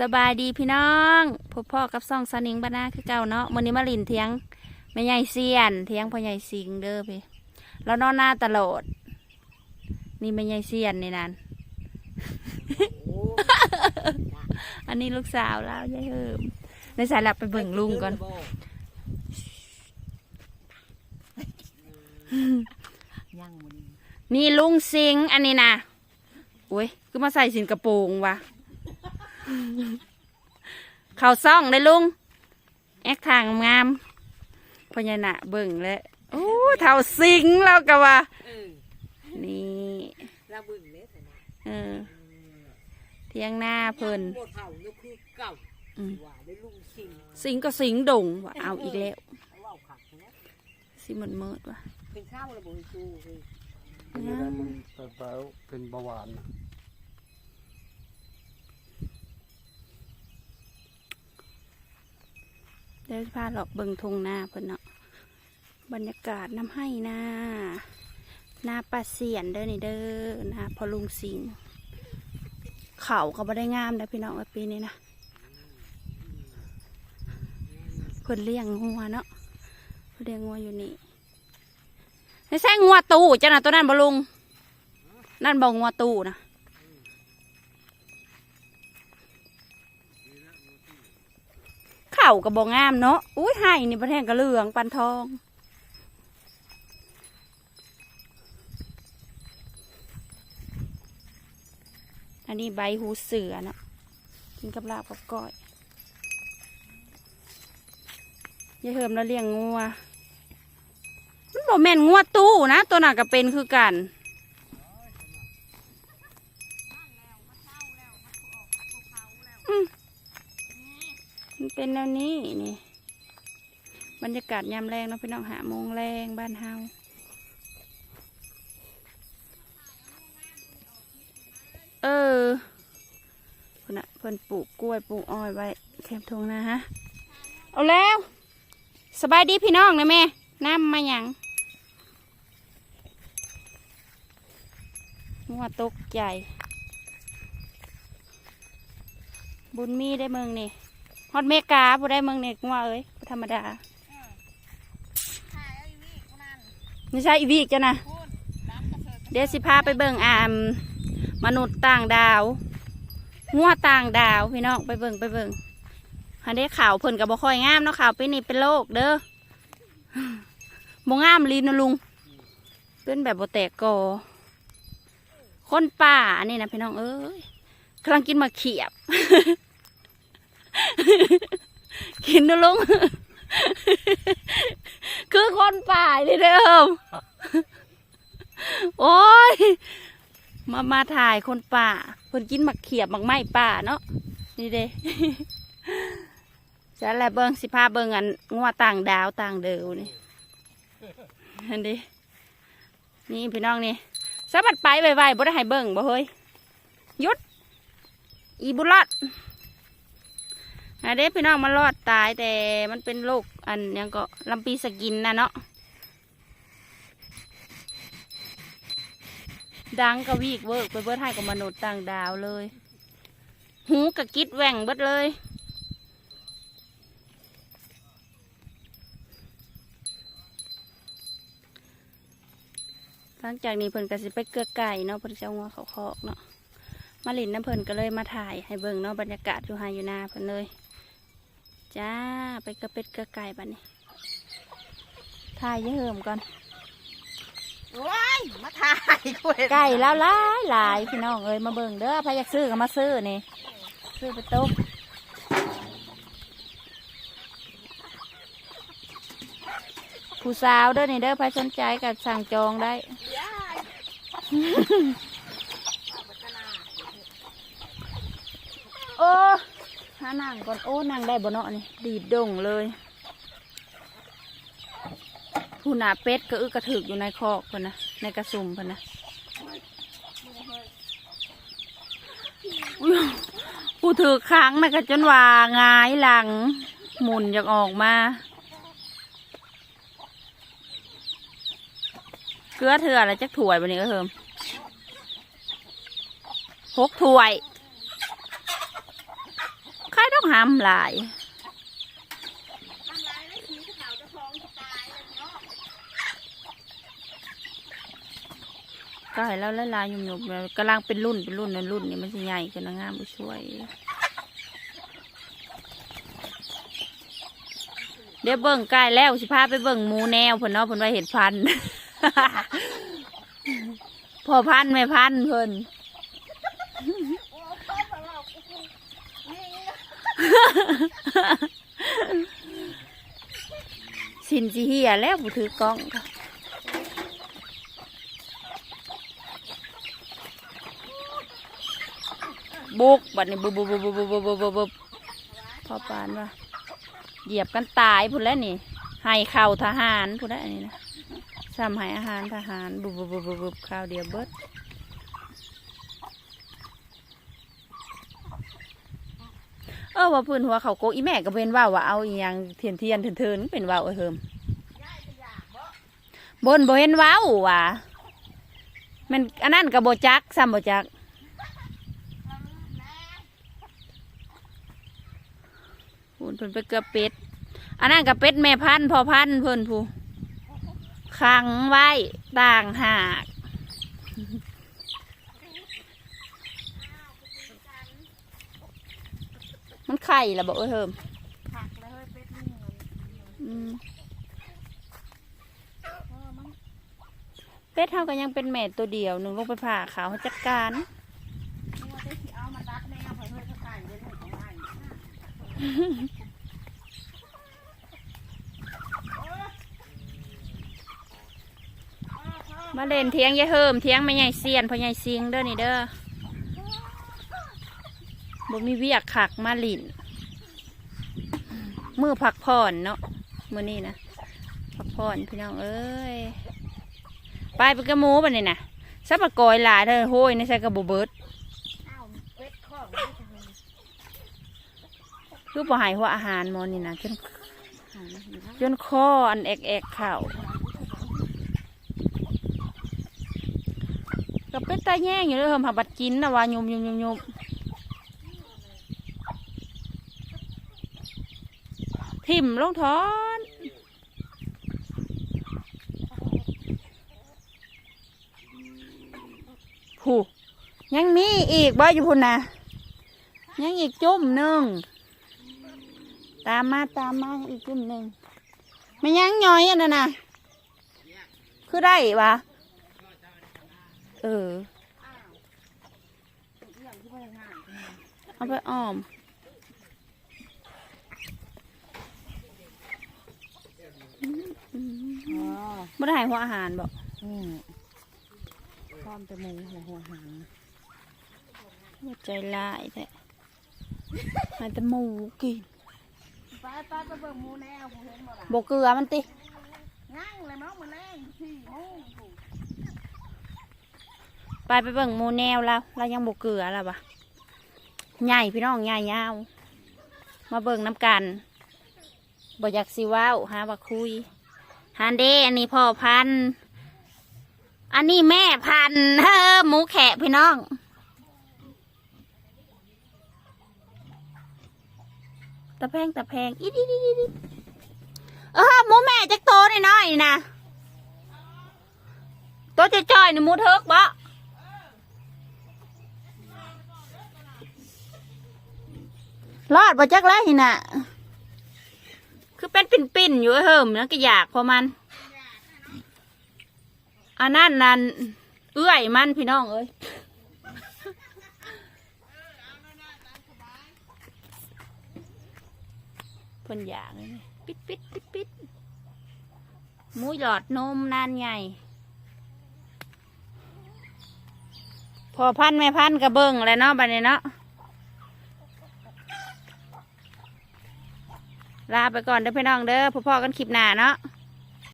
สบายดีพี่น้องพบพ่อกับซ่องสนิงบ้านนาคือเก่าเนาะมื้อนี้มาลินเทียงแม่ใหญ่เซียน เทียงพ่อใหญ่สิงเด้อพี่แล้วนอนหน้าตลอด นี่แม่ใหญ่เซียนนี่นั่นอันนี้ลูกสาวแล้วยายเฮิมในสายหลับไปเบิ่งลุงก่อนยังมันนี่ลุงสิงอันนี้นะโอ้ยคือมาใส่สินกระโปรงวะ เข่าซ่องเลยลุง แอคทางงามพญานาเบิ่งเลยโอ้เท่าสิงแล้วกะว่าเออนี่ระบึงเลยสินะเออเทียงหน้าเพิ่นโบเท่านี่คือเก่าอืมว่าได้ลุงสิงสิงก็สิงดงว่ะเอาอีกแล้วเขาว่าขักนะสิมันเมิดว่ะเป็นข้าวระบบชูคืออันนี้ได้มันเป็นเบาเป็นเบาหวานนะ เดี๋ยวพาหลอกเบิ่งทงหน้าเพิ่นเนาะบรรยากาศน้ำให้หน้าหน้าปลาเสียนเด้อนี่เด้อหน้าพอลุงสิงเขาก็บ่ได้งามนะพี่น้องปีนี้นะเพิ่นเลี้ยงงัวเนาะเพิ่นเลี้ยงงัวอยู่นี่ไม่ใช่งัวตู้จ้ะนะตัวนั้นบ่ลุงนั่นบ่งัวตูนะ ขาก็บ่งามเนาะ อุ้ยให้นี่ประแทงกระเหลืองปันทอง อันนี้ใบหูเสือเนาะกินกับลาบกับก้อยยายเฮิมแล้วเลี้ยงงัว มันบอกแม่นงัวตู้นะ ตัวหนักก็เป็นคือกัน อืมมันเป็นแน วนี้นี่บรรยากาศยามแรงเนาะพี่น้องหาโมงแรงบ้านเฮาเออเพิ่นะเพิ่นปลูกกล้วยปลูกอ้อยไว้แคมทงนะฮะเอาแล้วสบายดีพี่น้องนะแม่น้ำมาหยังงัวตกใจบุญมีได้เมืองนี่ ฮอดเมกาผู้ได้เมืองนี่งัวเอ้ยบ่ธรรมดาไม่ใช่อีวีกจ้ะนะเดี๋ยวสิพาไปเบิ่งอามมนุษย์ต่างดาวงัวต่างดาวพี่น้องไปเบิ่งไปเบิ่งฮันได้ข่าวเพิ่นกับบ่ค่อยงามเนาะข่าวปีนี้เป็นโรคเด้อบ่งามลีนะลุงเป็นแบบบ่แตกกอคนป่าอันนี้นะพี่น้องเอ้ยกำลังกินมาเขียบ กินนะลุง คือคนป่าเลยเด้อโอ้ย มามาถ่ายคนป่าเพิ่นกินหมักเขียบหมักไม้ป่าเนาะ นี่เด้จะแลเบิงสิพาเบิงอันงัวต่างดาวต่างเดิวนี่อันนี้นี่พี่น้องนี่สะบัดไปไวๆบ่ได้ให้เบิงบ่เฮ้ยยุดอีบุรอด อันเด้พี่น้องมันรอดตายแต่มันเป็นโรคอันยังก็ลำปีสกินนะเนาะดังกะวีกเวิร์กไปเบิร์ดให้กับมนุษย์ต่างดาวเลย หูกะกิดแหว่งเบิดเลย หลังจากนี้เพิ่นก็สิไปเกลือไก่เนาะเพิ่นจะเอางัวเขาคอกเนาะมาลินน้ำเพิ่นก็เลยมาถ่ายให้เบิ่งเนาะบรรยากาศอยู่ไฮอยู่นาเพิ่นเลย จ้า ไปกระเป็ดเกลือไก่บัดนี้ถ่ายเยอะเหิมก่อนว้ายมาถ่ายกูเห็นไก่แล้วหลายหลายพี่น้องเอ้ยมาเบิ่งเด้อใครอยากซื้อก็มาซื้อนี่ ซื้อไปต้มผู้สาวเด้อนี่เด้อใครสนใจก็สั่งจองได้ โอ้ หานั่งก่อนโอ้นั่งได้บ่เนาะนี่ดีดดงเลยผู้หนาเป็ดก็อึกกระถึกอยู่ในคอกพิ่นนะในกระสุมพิ่นนะอุ๊ยผู้ถือค้างนะก็จนว่าหงายหลัง หมุนอยากออกมา เกลือเถื่ออะไรจักถ้วยวันนี้ก็เทิมหกถ้วย หลายทำลายได้ทีเขาจะท้องจะตายเลยเนาะก็ให้แล้วละลายหยุ่มๆกำลังเป็นรุ่นเป็นรุ่นนะรุ่นนี่มันจะใหญ่ขึ้นนะงามผู้ช่วย เดี๋ยวเบิ่งใกล้แล้วสิพาไปเบิ่งหมูแนวเพิ่นเนาะเพิ่นว่าเห็ดพัน พอพันไม่พันเพิ่น สินจีเฮียแล้วผู้ถือกล้องบุกบัดนี้บุบบุบบุบบุบบุบบุบพอปานว่าเหยียบกันตายพุ่นแล้วนี่ให้เข่าทหารพุ่นแล้วนี่นะซ้ำให้อาหารทหารบุบบุบบุบบุข้าวเดียวเบิด ออว่าพื้นหัวเขาโกอีแม่ก็เป็นว่าวว่าเอาอีหยังเทียนเทียนเทินเทินเป็นว่าวเออเฮิมบนบ่เห็นว้าวว่ะมันอันนั้นกับโบจักซ้ำโบจักพูนเพิ่นไปเกือบเป็ดอันนั้นกับเป็ดแม่พันธุ์พอพันธุ์เพิ่นผู้ขังไว้ต่างหาก มันไข่ละบอกเออเทิมผักเลยเป็ดนี่เงินอืมเป็ดเท่ากันยังเป็นแม่ตัวเดียวหนึ่งลงไปผ่าขาวให้จัดการนี่ว่าได้ที่เอามาตัดแนวเพื่อเพื่อเขาขายเงินของไอ้มาเล่นเทียงยายเฮิมเทียงไม่ใหญ่เซียนพ่อใหญ่ซิงเด้อนี่เด้อ บ่มีเวียกขักมาลินมือพักผ่อนเนาะมือนี้นะพักผ่อนพี่น้องเอ้ยไปไปกระหมูปะนี่นะซับปะกอยหลายเด้อโห้ยในใส่กระบุเบิดอ้าวเป็ดข้องไม่ใช่เงินคือบ่ใหายหัวอาหารมอนี่นะจนหายแล้วเห็นไหมจนคออันแอกแอกเข่าก็เป็นตาแย่งอยู่เลยเฮิมหาบัดกินนะว่ายุมยุมยุมยุม ทิ่มลงท้อนผูยังมีอีกบ่อยู่พุ่นนะยังอีกจุ่มหนึ่งตามมาตามมาอีกจุ่มหนึ่งไม่ยังย่อยอันนั้นนะคือได้ปะเออ เอาไปอ้อม อ๋อไม่ได้ให้หัวอาหารบอกนี่พร้อมแต่หมูหัวหัวหางว่าใจร้ายแท้ให้แต่หมูกินไปไปไปเบิ่งหมูแนวผมเห็นบ่ล่ะบกเกลือมันติง่ายเลยมั้งมันแรงสี่โมงถูกไปไปเบิ่งหมูแนวแล้วเรายังบกเกลือแล้วปะใหญ่พี่น้องใหญ่ยาวมาเบิ่งน้ำกันบ่อยากสิเว้าวหาว่าคุย ฮันเดอันนี้พ่อพัน อันนี้แม่พันเฮ้อหมูแขะพี่น้อง ตะแพงตะแพงอีดิดิดิดิเออหมูแม่จักโตหน่อยๆนะตัวจะจ่อยนี่หมูเทิกบะรอดบ่จักแล้วหิน่ะ คือเป็นปิ่นๆอยู่เหิมนะก็อยากพอมันอันนั้นนั่นเอื้อยมันพี่น้องเอ้ยเพิ่นอยากเลยปิดปิดปิดปิดหมูหยอดนมนานใหญ่พอพันไม่พันกระเบิงแล้วเนาะบัดนี้เนาะ ลาไปก่อนเด้อพี่น้องเด้อพ่อๆกันคลิปหน้าเนาะ